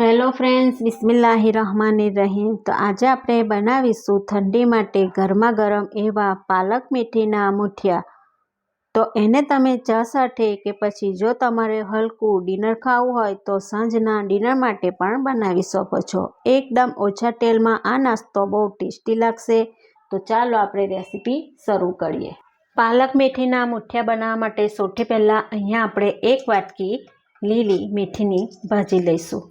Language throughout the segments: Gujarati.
હેલો ફ્રેન્ડ્સ બિસ્મિલ્લાહિ રહમાની રહીમ તો આજે આપણે બનાવીશું ઠંડી માટે ગરમા ગરમ એવા પાલક મેથીના મુઠિયા. તો એને તમે ચા સાથે કે પછી જો તમારે હલકું ડિનર ખાવું હોય તો સાંજના ડિનર માટે પણ બનાવી શકો છો. એકદમ ઓછા તેલમાં આ નાસ્તો બહુ ટેસ્ટી લાગશે. તો ચાલો આપણે રેસીપી શરૂ કરીએ. પાલક મેથીના મુઠિયા બનાવવા માટે સૌથી પહેલાં અહીંયા આપણે એક વાટકી લીલી મેથીની ભાજી લઈશું.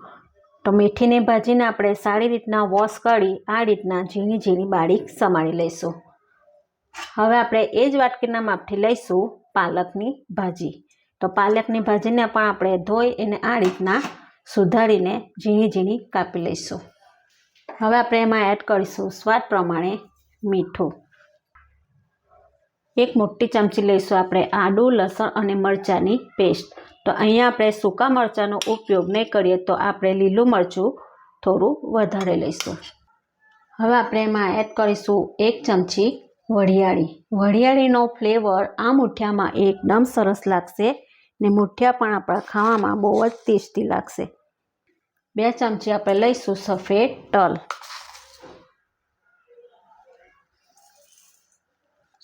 તો મેથીને ભાજીને આપણે સારી રીતના વોશ કરી આ રીતના ઝીણી ઝીણી બારીક સમારી લઈશું. હવે આપણે એ જ વાટકીના માપથી લઈશું પાલકની ભાજી. તો પાલકની ભાજીને પણ આપણે ધોઈ એને આ રીતના સુધારીને ઝીણી ઝીણી કાપી લઈશું. હવે આપણે એમાં એડ કરીશું સ્વાદ પ્રમાણે મીઠું. એક મોટી ચમચી લઈશું આપણે આદું લસણ અને મરચાંની પેસ્ટ તો અહીંયા આપણે સૂકા મરચાંનો ઉપયોગ નહીં કરીએ તો આપણે લીલું મરચું થોડું વધારે લઈશું. હવે આપણે એમાં એડ કરીશું એક ચમચી વઢિયાળી વઢિયાળીનો ફ્લેવર આ મુઠિયામાં એકદમ સરસ લાગશે ને મુઠિયા પણ આપણા ખાવામાં બહુ જ ટેસ્ટી લાગશે. બે ચમચી આપણે લઈશું સફેદ તલ.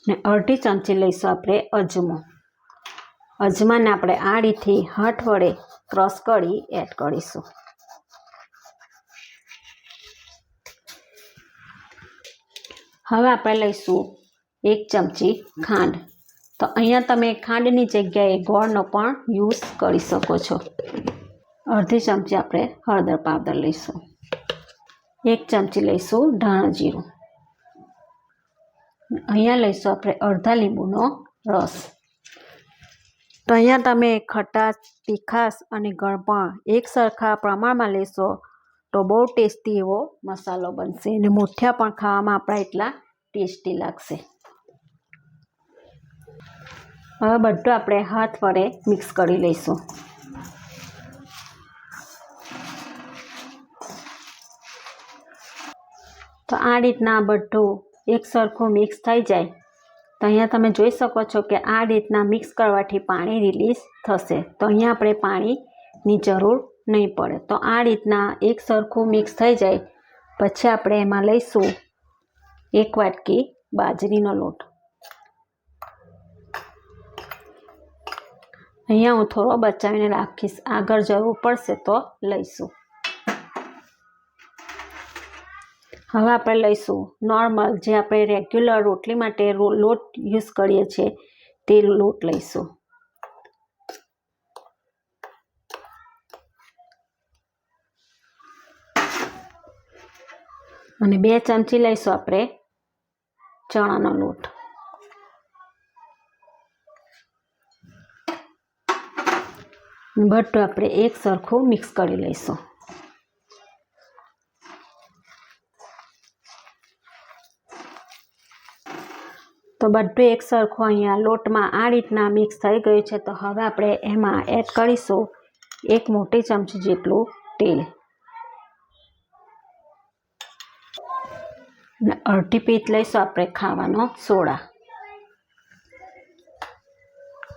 ને અડધી ચમચી લઈશું આપણે અજમો. અજમાને આપણે આડીથી હાથ વડે ક્રશ કરી એડ કરીશું. હવે આપણે લઈશું એક ચમચી ખાંડ. તો અહીંયા તમે ખાંડની જગ્યાએ ગોળનો પણ યુઝ કરી શકો છો. અડધી ચમચી આપણે હળદર પાવડર લઈશું. એક ચમચી લઈશું ધાણા જીરું. અહીંયા લઈશું આપણે અડધા લીંબુનો રસ. તો અહીંયા તમે ખટાશ, તીખાશ અને ગળપણ એક સરખા પ્રમાણમાં લેશો તો બહુ ટેસ્ટી એવો મસાલો બનશે અને મુઠ્યા પણ ખાવામાં આપણા એટલા ટેસ્ટી લાગશે. હવે બધું આપણે હાથ વડે મિક્સ કરી લઈશું. તો આ રીતના બધું એક સરખું મિક્સ થઈ જાય. તો અહીંયા તમે જોઈ શકો છો કે આ રીતના મિક્સ કરવાથી પાણી રિલીઝ થશે. તો અહીંયા આપણે પાણીની જરૂર નહીં પડે. તો આ રીતના એક સરખું મિક્સ થઈ જાય. પછી આપણે એમાં લઈશું એક વાટકી બાજરીનો લોટ. અહીંયા હું થોડો બચાવીને રાખીશ. આગળ જરૂર પડશે તો લઈશું. હવે આપણે લઈશું. નોર્મલ જે આપણે રેગ્યુલર રોટલી માટે લોટ યુઝ કરીએ છીએ, તે લોટ લઈશું. અને બે ચમચી લઈશું આપણે ચણાનો લોટ. બધું આપણે એક સરખું મિક્સ કરી લઈશું. તો બધું એક સરખું અહીંયા લોટમાં આ રીતના મિક્સ થઈ ગયું છે. તો હવે આપણે એમાં એડ કરીશું એક મોટી ચમચી જેટલું તેલ. અડધી પીત લઈશું આપણે ખાવાનો સોડા.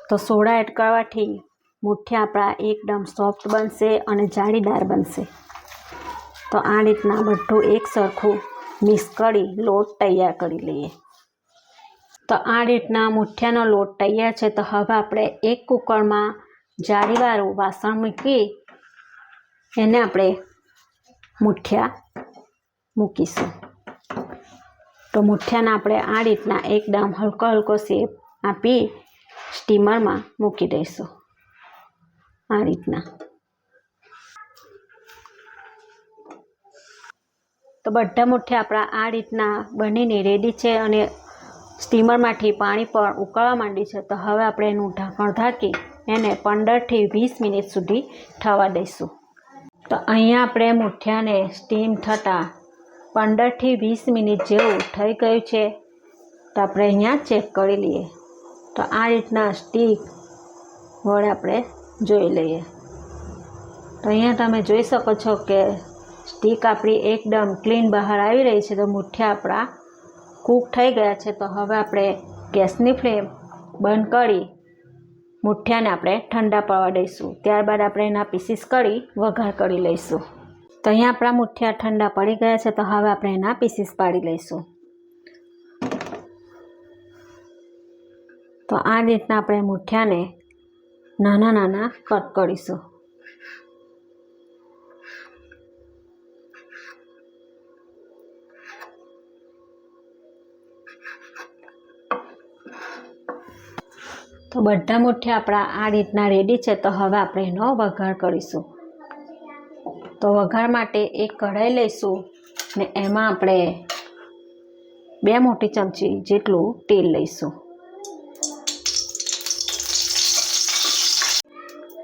તો સોડા એડ કરવાથી મુઠ્ઠિયા આપણા એકદમ સોફ્ટ બનશે અને જાળીદાર બનશે. તો આ રીતના બધું એક સરખું મિક્સ કરી લોટ તૈયાર કરી લઈએ. તો આ રીતના મુઠિયાનો લોટ તૈયાર છે. તો હવે આપણે એક કુકરમાં જાળીવાળું વાસણ મૂકી એને આપણે મુઠિયા મૂકીશું. તો મુઠિયાને આપણે આ રીતના એકદમ હલકો હલકો શેપ આપી સ્ટીમરમાં મૂકી દઈશું. આ રીતના. તો બધા મુઠ્ઠિયા આપણા આ રીતના બનીને રેડી છે અને સ્ટીમરમાંથી પાણી પણ ઉકળવા માંડી છે, તો હવે આપણે એનું ઢાંકણ ઢાંકી એને પંદરથી વીસ મિનિટ સુધી થવા દઈશું. તો અહીંયા આપણે મૂઠિયાને સ્ટીમ થતાં પંદરથી વીસ મિનિટ જેવું થઈ ગયું છે, તો આપણે અહીંયા ચેક કરી લઈએ. તો આ રીતના સ્ટીક વડે આપણે જોઈ લઈએ. તો અહીંયા તમે જોઈ શકો છો કે સ્ટીક આપણી એકદમ ક્લીન બહાર આવી રહી છે, તો મૂઠિયા આપણા કૂક થઈ ગયા છે, તો હવે આપણે ગેસની ફ્લેમ બંધ કરી મુઠિયાને આપણે ઠંડા પડવા દઈશું. ત્યારબાદ આપણે એના પીસીસ કરી વઘાર કરી લઈશું. તો અહીંયા આપણા મુઠિયા ઠંડા પડી ગયા છે, તો હવે આપણે એના પીસીસ પાડી લઈશું. તો આ રીતના આપણે મુઠિયાને નાના નાના કટ કરીશું. તો બધા મુઠ્ઠિયા આપણા આ રીતના રેડી છે, તો હવે આપણે એનો વઘાર કરીશું. તો વઘાર માટે એક કઢાઈ લઈશું ને એમાં આપણે બે મોટી ચમચી જેટલું તેલ લઈશું.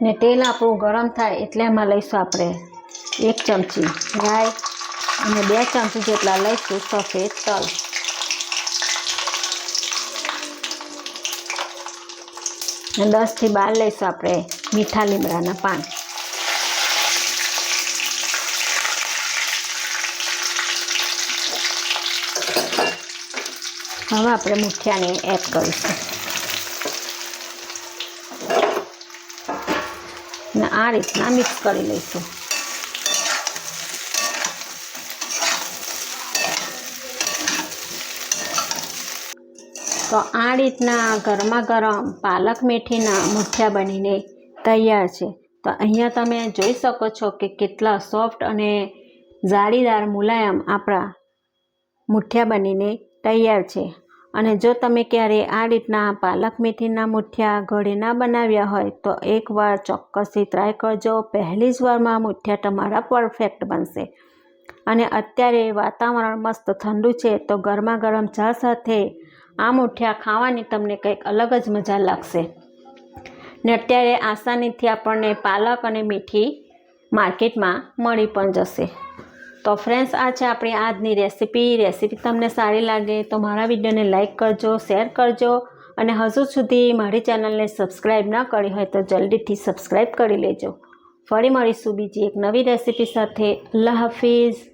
ને તેલ આપણું ગરમ થાય એટલે એમાં લઈશું આપણે એક ચમચી રાઈ અને બે ચમચી જેટલા લઈશું સફેદ તલ. દસથી બાર લઈશું આપણે મીઠા લીમડાના પાન. હવે આપણે મુઠિયાને એડ કરીશું. ને આ રીતના મિક્સ કરી લઈશું. તો આ રીતના ગરમા ગરમ પાલક મેથીના મુઠિયા બનીને તૈયાર છે. તો અહીંયા તમે જોઈ શકો છો કે કેટલા સોફ્ટ અને જાળીદાર મુલાયમ આપણા મુઠિયા બનીને તૈયાર છે. અને જો તમે ક્યારે આ રીતના પાલક મેથીના મુઠિયા ઘરે ના બનાવ્યા હોય તો એકવાર ચોક્કસથી ટ્રાય કરજો. પહેલી જ વારમાં મુઠિયા તમારા પરફેક્ટ બનશે. અને અત્યારે વાતાવરણ મસ્ત ઠંડુ છે તો ગરમા ગરમ ચા સાથે આ મુઠિયા ખાવાની તમને કંઈક અલગ જ મજા લાગશે. ને અત્યારે આસાનીથી આપણને પાલક અને મીઠી માર્કેટમાં મળી પણ જશે. તો ફ્રેન્ડ્સ, આ છે આપણી આજની રેસીપી. રેસીપી તમને સારી લાગે તો મારા વિડીયોને લાઇક કરજો, શેર કરજો અને હજુ સુધી મારી ચેનલને સબસ્ક્રાઈબ ન કરી હોય તો જલ્દીથી સબસ્ક્રાઈબ કરી લેજો. ફરી મળીશું બીજી એક નવી રેસીપી સાથે. અલ્લાહ હાફિઝ.